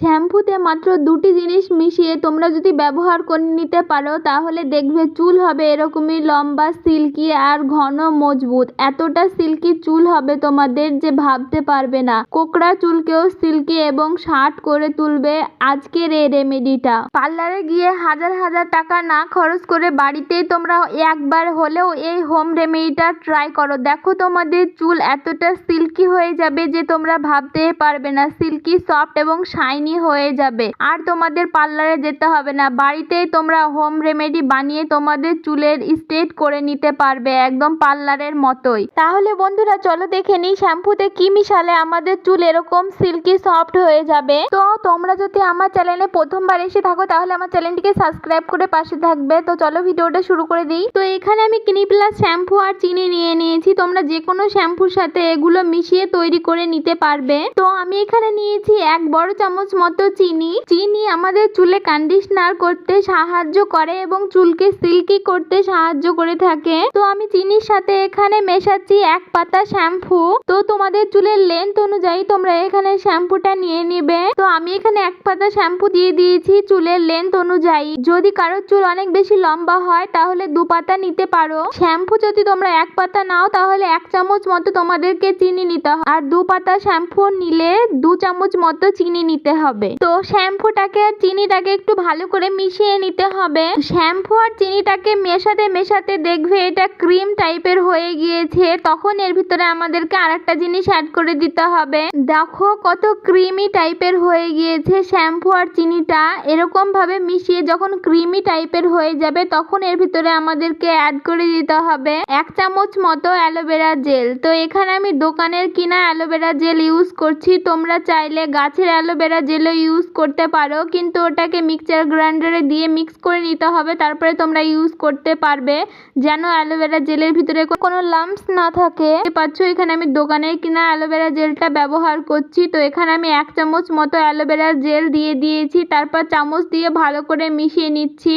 শ্যাম্পুতে মাত্র দুটি জিনিস মিশিয়ে তোমরা যদি ব্যবহার করে নিতে পারো, তাহলে দেখবে চুল হবে এরকমই লম্বা, সিল্কি আর ঘন মজবুত। এতটা সিল্কি চুল হবে তোমাদের যে ভাবতে পারবে না। কোকড়া চুলকেও সিল্কি এবং শার্ট করে তুলবে আজকের এই রেমেডিটা। পার্লারে গিয়ে হাজার হাজার টাকা না খরচ করে বাড়িতেই তোমরা একবার হলেও এই হোম রেমেডিটা ট্রাই করো। দেখো তোমাদের চুল এতটা সিল্কি হয়ে যাবে যে তোমরা ভাবতে পারবে না। সিল্কি, সফট এবং শাইনি হয়ে যাবে। আর তোমাদের পার্লারে যেতে হবে না। বাড়িতেই তোমরা হোম রেমেডি বানিয়ে তোমাদের চুলের স্ট্রেট করে নিতে পারবে একদম পার্লারের মতোই। তাহলে বন্ধুরা, চলো দেখে নিই শ্যাম্পুতে কি মিশালে আমাদের চুল এরকম সিল্কি সফট হয়ে যাবে। তো তোমরা যদি আমার চ্যানেলে প্রথমবার এসে থাকো, তাহলে আমার চ্যানেলটিকে সাবস্ক্রাইব করে পাশে থাকবে। তো চলো ভিডিওটা শুরু করে দিই। তো এখানে আমি ক্লিনিপ্লাস শ্যাম্পু আর চিনি নিয়ে নিয়েছি। তোমরা যে কোনো শ্যাম্পুর সাথে এগুলো মিশিয়ে তৈরি করে নিতে পারবে। তো আমি এখানে নিয়েছি এক বড় চামচ মতো চিনি। চিনি আমাদের চুলে কন্ডিশনার করতে সাহায্য করে এবং চুলকে সিল্কি করতে সাহায্য করে থাকে। তো আমি চিনির সাথে এখানে মেশাচ্ছি এক পাতা শ্যাম্পু তো তোমাদের চুলের লেন্থ অনুযায়ী তোমরা এখানে শ্যাম্পুটা নিয়ে নিবে। তো আমি এখানে এক পাতা শ্যাম্পু দিয়ে দিয়েছি চুলের লেন্থ অনুযায়ী। যদি কারোর চুল অনেক বেশি লম্বা হয়, তাহলে দু পাতা নিতে পারো। শ্যাম্পু যদি তোমরা এক পাতা নাও, তাহলে এক চামচ মতো তোমাদেরকে চিনি নিতে হয় আর দু পাতা শ্যাম্পু নিলে দু চামচ মতো চিনি নিতে হবে। তো শ্যাম্পুটাকে আর চিনিটাকে একটু ভালো করে মিশিয়ে নিতে হবে। শ্যাম্পু আর চিনিটাকে মেশাতে মেশাতে দেখবে এটা ক্রিম টাইপের হয়ে গিয়েছে। তখন এর ভিতরে আমাদেরকে আরেকটা জিনিস অ্যাড করে দিতে হবে। দেখো কত ক্রিমি টাইপের হয়ে গিয়েছে শ্যাম্পু আর চিনিটা। এরকম ভাবে মিশিয়ে যখন ক্রিমি টাইপের হয়ে যাবে, তখন এর ভিতরে আমাদেরকে অ্যাড করে দিতে হবে এক চামচ মতো অ্যালোভেরা জেল। তো এখানে আমি দোকানের কিনা অ্যালোভেরা জেল ইউজ করছি। তোমরা চাইলে গাছের অ্যালোভেরা জেলও ইউজ করতে পারো, কিন্তু ওটাকে মিক্সচার গ্রাইন্ডারে দিয়ে মিক্স করে নিতে হবে, তারপরে তোমরা ইউজ করতে পারবে। যেন অ্যালোভেরা জেলের ভিতরে কোনো লাম্পস না থাকে। পাচ্ছ, এখানে আমি দোকানের কিনা অ্যালোভেরা জেলটা ব্যবহার করছি। তো এখানে আমি এক চামচ মতো অ্যালোভেরা জেল দিয়ে দিয়েছি, তারপর চামচ দিয়ে ভালো করে মিশিয়ে নিচ্ছি।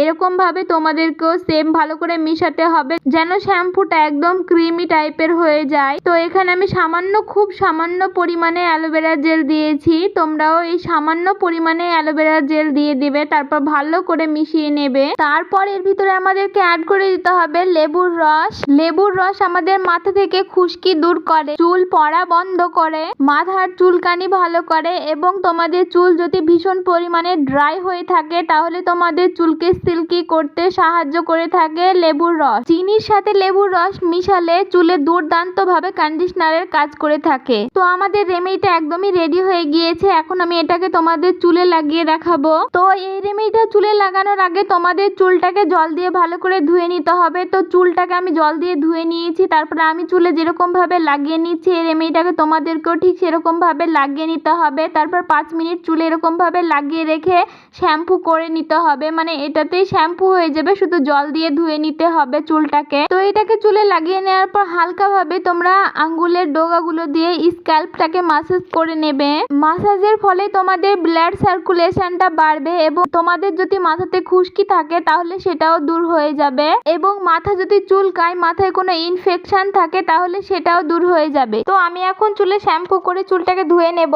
এরকমভাবে তোমাদেরকেও সেম ভালো করে মিশাতে হবে, যেন শ্যাম্পুটা একদম ক্রিমি টাইপের হয়ে যায়। তো এখানে আমি সামান্য, খুব সামান্য পরিমাণে অ্যালোভেরা জেল দিয়েছি। তোমরাও এই সামান্য পরিমাণে অ্যালোভেরা জেল দিয়ে দিবে, তারপর ভালো করে মিশিয়ে নেবে। তারপর এর ভিতরে আমাদেরকে অ্যাড করে দিতে হবে লেবুর রস। লেবুর রস আমাদের মাথা থেকে খুশকি দূর করে, চুল পড়া বন্ধ করে, মাথার চুলকানি ভালো করে, এবং তোমাদের চুল যদি ভীষণ পরিমাণে ড্রাই হয়ে থাকে, তাহলে তোমাদের চুলকে সিল্কি করতে সাহায্য করে থাকে লেবুর রস। চিনির সাথে লেবুর রস মিশালে চুলে দুর্দান্ত ভাবে কন্ডিশনারের কাজ করে থাকে। তো আমাদের রেমেডিটা একদমই রেডি হয়ে গিয়েছে, এখন আমি এটাকে তোমাদের চুলে লাগিয়ে দেখাবো। তো এই রেমেডিটা চুলে লাগানোর আগে তোমাদের চুলটাকে জল দিয়ে ভালো করে ধুয়ে নিতে হবে। তো চুলটাকে আমি জল দিয়ে ধুয়ে নিয়েছি, তারপরে আমি চুলে যেরকম ভাবে লাগিয়ে নিচ্ছি এই রেমেডিটাকে তোমাদেরকেও ঠিক সেরকম ভাবে লাগিয়ে নিতে হবে। তারপর পাঁচ মিনিট চুলে এরকম ভাবে লাগিয়ে রেখে শ্যাম্পু করে নিতে হবে। মানে এটাতেই শ্যাম্পু হয়ে যাবে, শুধু জল দিয়ে ধুয়ে নিতে হবে চুলটাকে। তো এটাকে চুলে লাগিয়ে নেওয়ার পর হালকা ভাবে তোমরা আঙ্গুলের ডোগাগুলো দিয়ে স্ক্যাল্পটাকে মাসাজ করে নেবে। মাসাজের ফলে তোমাদের ব্লাড সার্কুলেশনটা বাড়বে এবং তোমাদের যদি মাথাতে খুশকি থাকে তাহলে সেটাও দূর হয়ে যাবে এবং মাথা যদি চুল চুলকায়, মাথায় কোনো ইনফেকশন থাকে তাহলে সেটাও দূর হয়ে যাবে। তো আমি এখন চুলে শ্যাম্পু করে চুলটাকে ধুয়ে নেব।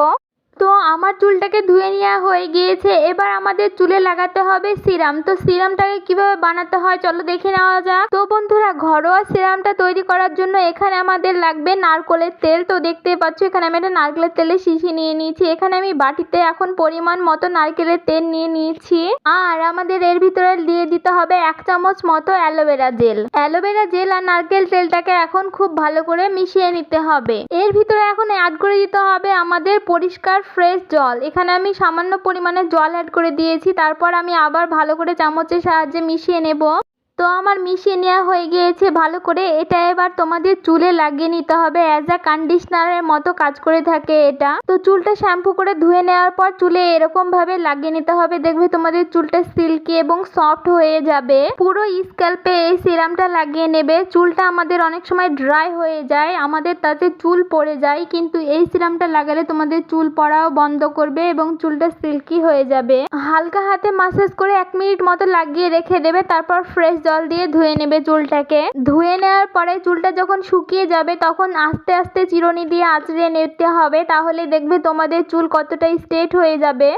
তো আমার চুলটাকে ধুয়ে নেওয়া হয়ে গিয়েছে। এবার আমাদের চুলে লাগাতে হবে সিরাম। তো সিরামটাকে কীভাবে বানাতে হয় চলো দেখে নেওয়া যাক। তো বন্ধুরা, ঘরোয়া সিরামটা তৈরি করার জন্য এখানে আমাদের লাগবে নারকলের তেল। তো দেখতে পাচ্ছ, এখানে আমি একটা নারকেলের তেলের শিশি নিয়ে নিয়েছি। এখানে আমি বাটিতে এখন পরিমাণ মতো নারকেলের তেল নিয়ে নিয়েছি। আর আমাদের এর ভিতরে দিয়ে দিতে হবে এক চামচ মতো aloe vera gel. Aloe vera gel আর নারকেল তেলটাকে এখন খুব ভালো করে মিশিয়ে নিতে হবে। এর ভিতরে এখন অ্যাড করে দিতে হবে আমাদের পরিষ্কার ফ্রেশ জল। এখানে আমি সামান্য পরিমাণে জল অ্যাড করে দিয়েছি। তারপর আমি আবার ভালো করে চামচের সাহায্যে মিশিয়ে নেব। তো আমার মিশিয়ে নেওয়া হয়ে গিয়েছে, ভালো করে। এটা এবার তোমাদের চুলে লাগিয়ে নিতে হবে। অ্যাজ আ কন্ডিশনারের মতো কাজ করে থাকে এটা। তো চুলটা শ্যাম্পু করে ধুয়ে নেওয়ার পর চুলে এরকম ভাবে লাগিয়ে নিতে হবে। দেখবে তোমাদের চুলটা সিল্কি এবং সফট হয়ে যাবে। পুরো স্ক্যাল্পে এই সিরামটা লাগিয়ে নেবে। চুলটা আমাদের অনেক সময় ড্রাই হয়ে যায়। আমাদের তাতে চুল পড়ে যায়, কিন্তু এই সিরামটা লাগালে তোমাদের চুল পড়াও বন্ধ করবে এবং চুলটা সিল্কি হয়ে যাবে। হালকা হাতে মাসাজ করে এক মিনিট মতো লাগিয়ে রেখে দেবে। তারপর ফ্রেশ জল দিয়ে ধুয়ে নেবে চুলটাকে। ধুয়ে নেওয়ার পরে চুলটা যখন শুকিয়ে যাবে, তখন আস্তে আস্তে চিরুনি দিয়ে আঁচড়ে নিতে হবে, তাহলে দেখবে তোমাদের চুল কতটা স্ট্রেট হয়ে যাবে।